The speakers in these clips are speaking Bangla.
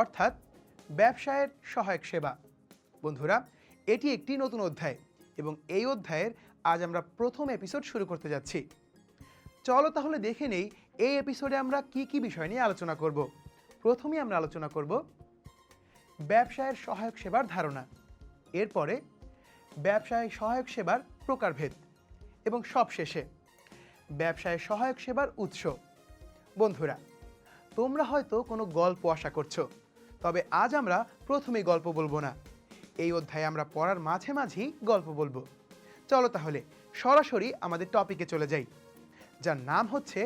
অর্থাৎ ব্যবসায়ের সহায়ক সেবা। বন্ধুরা, এটি একটি নতুন অধ্যায় এবং এই অধ্যায়ের আজ আমরা প্রথম এপিসোড শুরু করতে যাচ্ছি। চলো তাহলে দেখে নেই, এই এপিসোডে আমরা কি কি বিষয় নিয়ে আলোচনা করব। প্রথমেই আমরা আলোচনা করব ব্যবসায়ের সহায়ক সেবার ধারণা। এরপরে ব্যবসায় সহায়ক সেবার প্রকারভেদ এবং সবশেষে ব্যবসায় সহায়ক সেবার উৎস। বন্ধুরা, তোমরা হয়তো কোনো গল্প আশা করছ। তবে আজ আমরা প্রথমেই গল্প বলব না। এই অধ্যায়ে আমরা পড়ার মাঝে মাঝেই গল্প বলব। চলো তাহলে সরাসরি আমাদের টপিকে চলে যাই, যার নাম হচ্ছে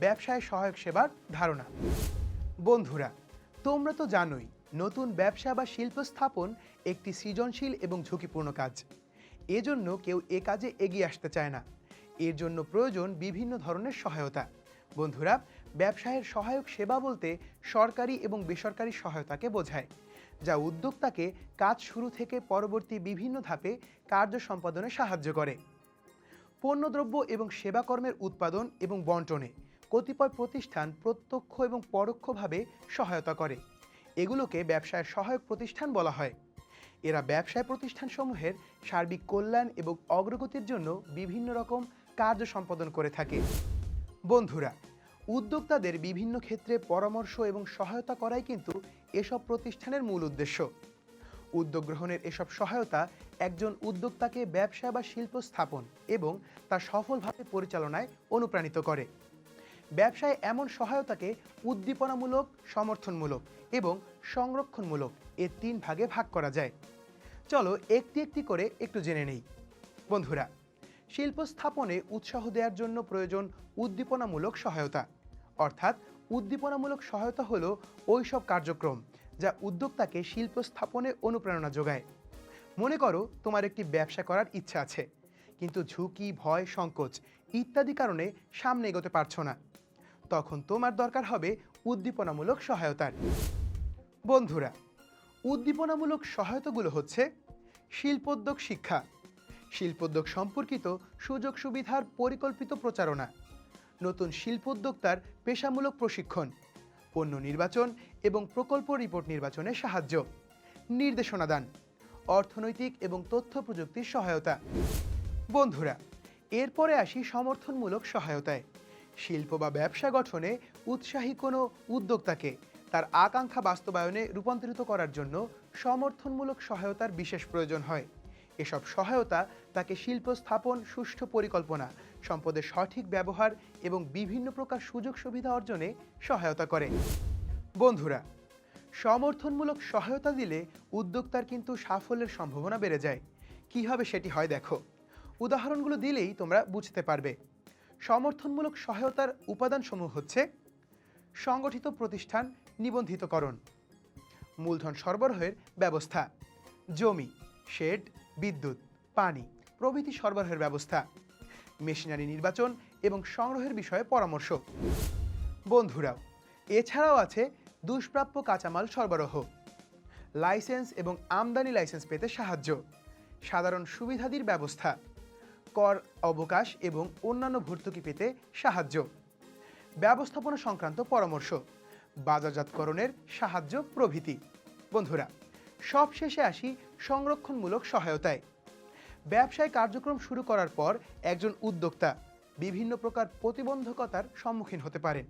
ব্যবসায় সহায়ক সেবার ধারণা। বন্ধুরা, তোমরা তো জানোই, নতুন ব্যবসা বা শিল্প স্থাপন একটি সৃজনশীল এবং ঝুঁকিপূর্ণ কাজ। এজন্য কেউ এ কাজে এগিয়ে আসতে চায় না। এর জন্য প্রয়োজন বিভিন্ন ধরনের সহায়তা। বন্ধুরা ব্যবসায়ের সহায়ক সেবা বলতে সরকারি এবং বেসরকারি সহায়তাকে বোঝায়, যা উদ্যোক্তাকে কাজ শুরু থেকে পরবর্তী বিভিন্ন ধাপে কার্য সম্পাদনে সাহায্য করে। পণ্যদ্রব্য এবং সেবাকর্মের উৎপাদন এবং বন্টনে কতিপয় প্রতিষ্ঠান প্রত্যক্ষ এবং পরোক্ষভাবে সহায়তা করে। এগুলোকে ব্যবসায়ের সহায়ক প্রতিষ্ঠান বলা হয়। এরা ব্যবসায় প্রতিষ্ঠানসমূহের সার্বিক কল্যাণ এবং অগ্রগতির জন্য বিভিন্ন রকম কার্য সম্পাদন করে থাকে। বন্ধুরা উদ্যোক্তাদের বিভিন্ন ক্ষেত্রে পরামর্শ এবং সহায়তা করাই কিন্তু এসব প্রতিষ্ঠানের মূল উদ্দেশ্য। উদ্যোগ গ্রহণের এসব সহায়তা একজন উদ্যোক্তাকে ব্যবসা বা শিল্প স্থাপন এবং তা সফলভাবে পরিচালনায় অনুপ্রাণিত করে। ব্যবসায় এমন সহায়তাকে উদ্দীপনামূলক, সমর্থনমূলক এবং সংরক্ষণমূলক এ তিন ভাগে ভাগ করা যায়। চলো একটি একটি করে একটু জেনে নেই। বন্ধুরা, শিল্প স্থাপনে উৎসাহ দেওয়ার জন্য প্রয়োজন উদ্দীপনামূলক সহায়তা। অর্থাৎ উদ্দীপনামূলক সহায়তা হলো ওই সব কার্যক্রম যা উদ্যোক্তাকে শিল্প স্থাপনে অনুপ্রেরণা যোগায়। মনে করো তোমার একটি ব্যবসা করার ইচ্ছা আছে, কিন্তু ঝুঁকি, ভয়, সংকোচ ইত্যাদি কারণে সামনে এগোতে পারছ না। তখন তোমার দরকার হবে উদ্দীপনামূলক সহায়তার। বন্ধুরা, উদ্দীপনামূলক সহায়তাগুলো হচ্ছে শিল্পোদ্যোগ শিক্ষা। শিল্পোদ্যোগ সম্পর্কিত সুযোগ সুবিধার পরিকল্পিত প্রচারণা। নতুন শিল্পোদ্যোক্তার পেশামূলক প্রশিক্ষণ, পণ্য নির্বাচন এবং প্রকল্প রিপোর্ট নির্বাচনে সাহায্য, নির্দেশনা দান, অর্থনৈতিক এবং তথ্য প্রযুক্তির সহায়তা। বন্ধুরা, এরপরে আসি সমর্থনমূলক সহায়তায়। শিল্প বা ব্যবসা গঠনে উৎসাহী কোনো উদ্যোক্তাকে তার আকাঙ্ক্ষা বাস্তবায়নে রূপান্তরিত করার জন্য সমর্থনমূলক সহায়তার বিশেষ প্রয়োজন হয়। এসব সহায়তা তাকে শিল্প স্থাপন সুষ্ঠু পরিকল্পনা সম্পদের সঠিক ব্যবহার এবং বিভিন্ন প্রকার সুযোগ সুবিধা অর্জনে সহায়তা করে। বন্ধুরা, সমর্থনমূলক সহায়তা দিলে উদ্যোক্তার কিন্তু সাফল্যের সম্ভাবনা বেড়ে যায়। কীভাবে সেটি হয় দেখো। উদাহরণগুলো দিলেই তোমরা বুঝতে পারবে। সমর্থনমূলক সহায়তার উপাদানসমূহ হচ্ছে সংগঠিত প্রতিষ্ঠান নিবন্ধিতকরণ, মূলধন সরবরাহের ব্যবস্থা, জমি, শেড, বিদ্যুৎ, পানি, প্রভৃতি সরবরাহের ব্যবস্থা মেশিনারি নির্বাচন এবং সংগ্রহের বিষয়ে পরামর্শ। বন্ধুরাও এছাড়াও আছে দুষ্প্রাপ্য কাঁচামাল সরবরাহ। লাইসেন্স এবং আমদানি লাইসেন্স পেতে সাহায্য। সাধারণ সুবিধাদির ব্যবস্থা। কর অবকাশ এবং অন্যান্য ভর্তুকি পেতে সাহায্য। ব্যবস্থাপনা সংক্রান্ত পরামর্শ। বাজারজাতকরণের সাহায্য প্রভৃতি। বন্ধুরা, সবশেষে আসি সংরক্ষণমূলক সহায়তায়। ব্যবসায় কার্যক্রম শুরু করার পর একজন উদ্যোক্তা বিভিন্ন প্রকার প্রতিবন্ধকতার সম্মুখীন হতে পারেন।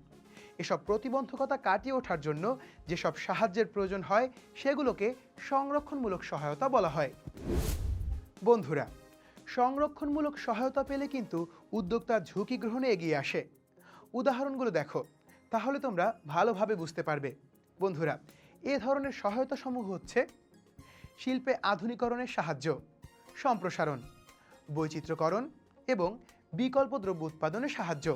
এসব প্রতিবন্ধকতা কাটিয়ে ওঠার জন্য যেসব সাহায্যের প্রয়োজন হয়, সেগুলোকে সংরক্ষণমূলক সহায়তা বলা হয়। বন্ধুরা, সংরক্ষণমূলক সহায়তা পেলে কিন্তু উদ্যোক্তা ঝুঁকি গ্রহণে এগিয়ে আসে। উদাহরণগুলো দেখো, তাহলে তোমরা ভালোভাবে বুঝতে পারবে। বন্ধুরা, এ ধরনের সহায়তা সমূহ হচ্ছে শিল্পে আধুনিকরণের সাহায্য। সম্প্রসারণ, বৈচিত্র্যকরণ এবং বিকল্প দ্রব্য উৎপাদনে সাহায্য,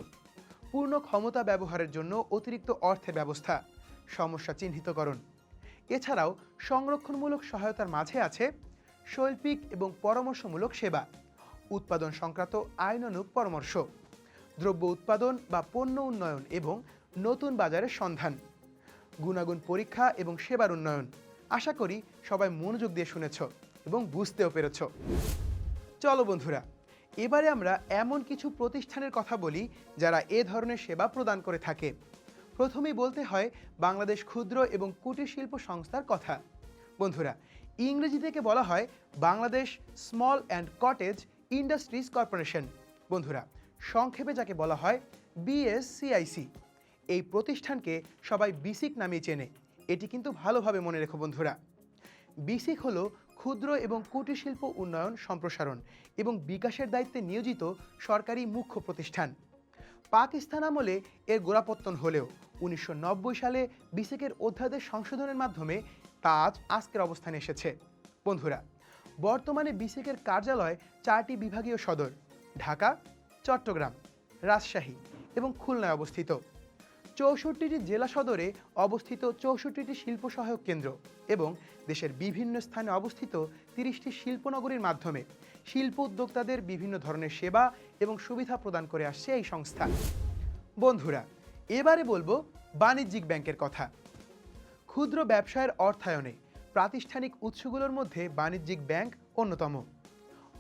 পূর্ণ ক্ষমতা ব্যবহারের জন্য অতিরিক্ত অর্থের ব্যবস্থা, সমস্যা চিহ্নিতকরণ। এছাড়াও সংরক্ষণমূলক সহায়তার মাঝে আছে শৈল্পিক এবং পরামর্শমূলক সেবা, উৎপাদন সংক্রান্ত আইনানুগ পরামর্শ, দ্রব্য উৎপাদন বা পণ্য উন্নয়ন এবং নতুন বাজারের সন্ধান, গুণাগুণ পরীক্ষা এবং সেবার উন্নয়ন। আশা করি সবাই মনোযোগ দিয়ে শুনেছ। এবং বুঝতেও পেরেছ। চলো বন্ধুরা, এবারে আমরা এমন কিছু প্রতিষ্ঠানের কথা বলি যারা এ ধরনের সেবা প্রদান করে থাকে। প্রথমেই বলতে হয় বাংলাদেশ ক্ষুদ্র এবং কুটির শিল্প সংস্থার কথা। বন্ধুরা, ইংরেজি থেকে বলা হয় Bangladesh small and cottage industries corporation. বন্ধুরা, সংক্ষেপে যাকে বলা হয় বিএসসিআইসি এই প্রতিষ্ঠানকে সবাই বিসিক নামে চেনে। এটি কিন্তু ভালোভাবে মনে রেখো বন্ধুরা। বিসিক হলো ক্ষুদ্র এবং কুটির শিল্প উন্নয়ন সম্প্রসারণ এবং বিকাশের দায়িত্বে নিয়োজিত সরকারি মুখ্য প্রতিষ্ঠান। পাকিস্তান আমলে এর গোড়াপত্তন হলেও উনিশশো নব্বই সালে বিসিকের অধ্যাদেশ সংশোধনের মাধ্যমে তা আজ আজকের অবস্থানে এসেছে। বন্ধুরা, বর্তমানে বিসিকের কার্যালয় চারটি বিভাগীয় সদর, ঢাকা, চট্টগ্রাম, রাজশাহী এবং খুলনায় অবস্থিত। চৌষট্টিটি জেলা সদরে অবস্থিত চৌষট্টিটি শিল্প সহায়ক কেন্দ্র এবং দেশের বিভিন্ন স্থানে অবস্থিত তিরিশটি শিল্পনগরীর মাধ্যমে শিল্প উদ্যোক্তাদের বিভিন্ন ধরনের সেবা এবং সুবিধা প্রদান করে আসছে এই সংস্থা। বন্ধুরা, এবারে বলব বাণিজ্যিক ব্যাংকের কথা। ক্ষুদ্র ব্যবসায়ের অর্থায়নে প্রাতিষ্ঠানিক উৎসগুলোর মধ্যে বাণিজ্যিক ব্যাংক অন্যতম।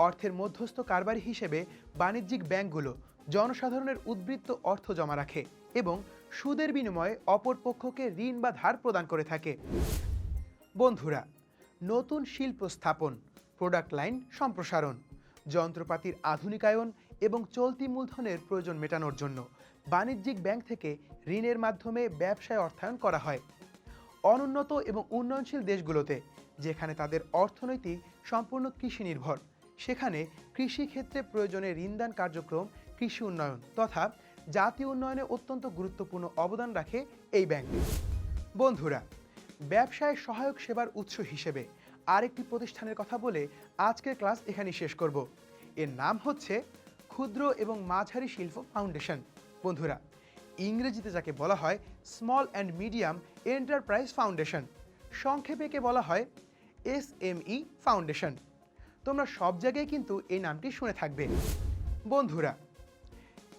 অর্থের মধ্যস্থ কারবারি হিসেবে বাণিজ্যিক ব্যাংকগুলো জনসাধারণের উদ্বৃত্ত অর্থ জমা রাখে এবং সুদের বিনিময়ে অপর পক্ষকে ঋণ বা ধার প্রদান করে থাকে। বন্ধুরা, নতুন শিল্প স্থাপন প্রোডাক্ট লাইন সম্প্রসারণ, যন্ত্রপাতির আধুনিকায়ন এবং চলতি মূলধনের প্রয়োজন মেটানোর জন্য বাণিজ্যিক ব্যাংক থেকে ঋণের মাধ্যমে ব্যবসায় অর্থায়ন করা হয়। অনুন্নত এবং উন্নয়নশীল দেশগুলোতে, যেখানে তাদের অর্থনৈতিক সম্পূর্ণ কৃষি নির্ভর সেখানে কৃষিক্ষেত্রে প্রয়োজনে ঋণদান কার্যক্রম কৃষি উন্নয়ন তথা জাতীয় উন্নয়নে অত্যন্ত গুরুত্বপূর্ণ অবদান রাখে এই ব্যাংক বন্ধুরা, ব্যবসায় সহায়ক সেবার উৎস হিসেবে আরেকটি প্রতিষ্ঠানের কথা বলে আজকের ক্লাস এখানেই শেষ করব। এর নাম হচ্ছে ক্ষুদ্র এবং মাঝারি শিল্প ফাউন্ডেশন। বন্ধুরা, ইংরেজিতে যাকে বলা হয় small and medium enterprise foundation, সংক্ষেপে একে বলা হয় এস এম ই ফাউন্ডেশন। তোমরা সব জায়গায় কিন্তু এই নামটি শুনে থাকবে। বন্ধুরা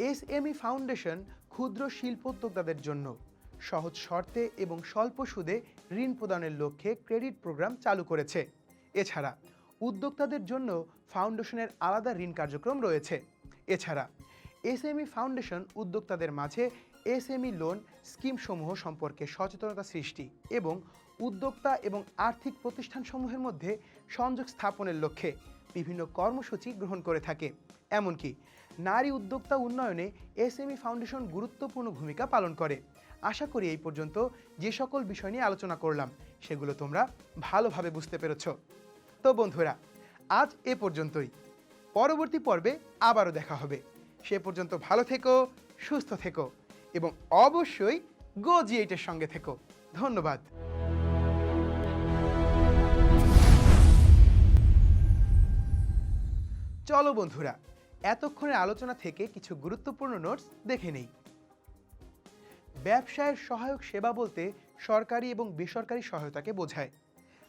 এসএমই ফাউন্ডেশন ক্ষুদ্র শিল্পোদ্যোক্তাদের জন্য সহজ শর্তে এবং স্বল্প সুদে ঋণ প্রদানের লক্ষ্যে ক্রেডিট প্রোগ্রাম চালু করেছে। এছাড়া উদ্যোক্তাদের জন্য ফাউন্ডেশনের আলাদা ঋণ কার্যক্রম রয়েছে। এছাড়া এসএমই ফাউন্ডেশন উদ্যোক্তাদের মাঝে এসএমই লোন স্কিমসমূহ সম্পর্কে সচেতনতা সৃষ্টি এবং উদ্যোক্তা এবং আর্থিক প্রতিষ্ঠানসমূহের মধ্যে সংযোগ স্থাপনের লক্ষ্যে বিভিন্ন কর্মসূচি গ্রহণ করে থাকে। এমনকি নারী উদ্যোক্তা উন্নয়নে এসএমই ফাউন্ডেশন গুরুত্বপূর্ণ ভূমিকা পালন করে। আশা করি এই পর্যন্ত যে সকল বিষয় নিয়ে আলোচনা করলাম, সেগুলো তোমরা ভালোভাবে বুঝতে পেরেছ। তো বন্ধুরা, আজ এ পর্যন্তই। পরবর্তী পর্বে আবারও দেখা হবে। সে পর্যন্ত ভালো থেকো, সুস্থ থেকো এবং অবশ্যই গো জি এইটের সঙ্গে থেকো। ধন্যবাদ। চলো বন্ধুরা এতক্ষণের আলোচনা থেকে কিছু গুরুত্বপূর্ণ নোটস দেখে নেই। ব্যবসায়ের সহায়ক সেবা বলতে সরকারি এবং বেসরকারি সহায়তাকে বোঝায়,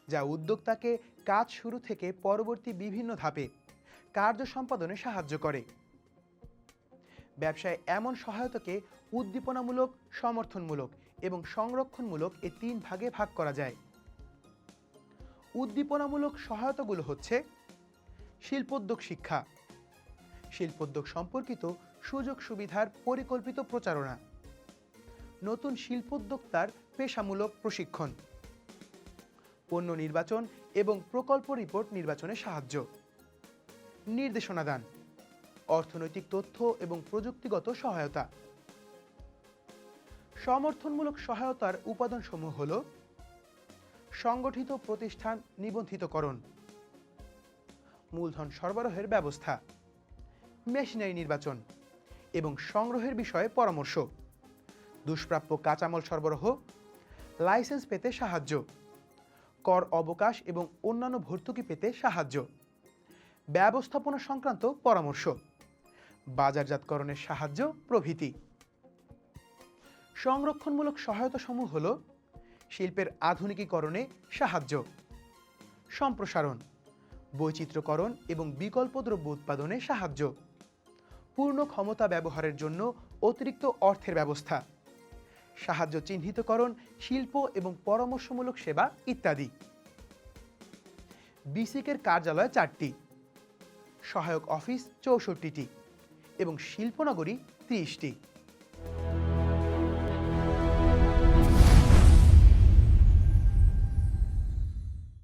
যা উদ্যোক্তাকে কাজ শুরু থেকে পরবর্তী বিভিন্ন ধাপে কার্য সম্পাদনে সাহায্য করে। ব্যবসায় এমন সহায়তাকে উদ্দীপনামূলক, সমর্থনমূলক এবং সংরক্ষণমূলক এ তিন ভাগে ভাগ করা যায়। উদ্দীপনামূলক সহায়তাগুলো হচ্ছে শিল্পোদ্যোগ শিক্ষা শিল্পোদ্যোগ সম্পর্কিত সুযোগ সুবিধার পরিকল্পিত প্রচারণা। নতুন শিল্পোদ্যোক্তার পেশামূলক প্রশিক্ষণ। পণ্য নির্বাচন এবং প্রকল্প রিপোর্ট নির্বাচনে সাহায্য। নির্দেশনা দান। অর্থনৈতিক তথ্য এবং প্রযুক্তিগত সহায়তা। সমর্থনমূলক সহায়তার উপাদানসমূহ হল সংগঠিত প্রতিষ্ঠান নিবন্ধিতকরণ। মূলধন সরবরাহের ব্যবস্থা। মেশিনারি নির্বাচন এবং সংগ্রহের বিষয়ে পরামর্শ। দুষ্প্রাপ্য কাঁচামাল সরবরাহ, লাইসেন্স পেতে সাহায্য, কর অবকাশ এবং অন্যান্য ভর্তুকি পেতে সাহায্য, ব্যবস্থাপনা সংক্রান্ত পরামর্শ, বাজারজাতকরণের সাহায্য প্রভৃতি। সংরক্ষণমূলক সহায়তা সমূহ হল শিল্পের আধুনিকীকরণে সাহায্য, সম্প্রসারণ, বৈচিত্র্যকরণ এবং বিকল্প দ্রব্য উৎপাদনে সাহায্য। পূর্ণ ক্ষমতা ব্যবহারের জন্য অতিরিক্ত অর্থের ব্যবস্থা। সাহায্য চিহ্নিতকরণ, শিল্প এবং পরামর্শমূলক সেবা ইত্যাদি। বিসিকের কার্যালয় চারটি। সহায়ক অফিস চৌষট্টিটি এবং শিল্পনগরী ত্রিশটি।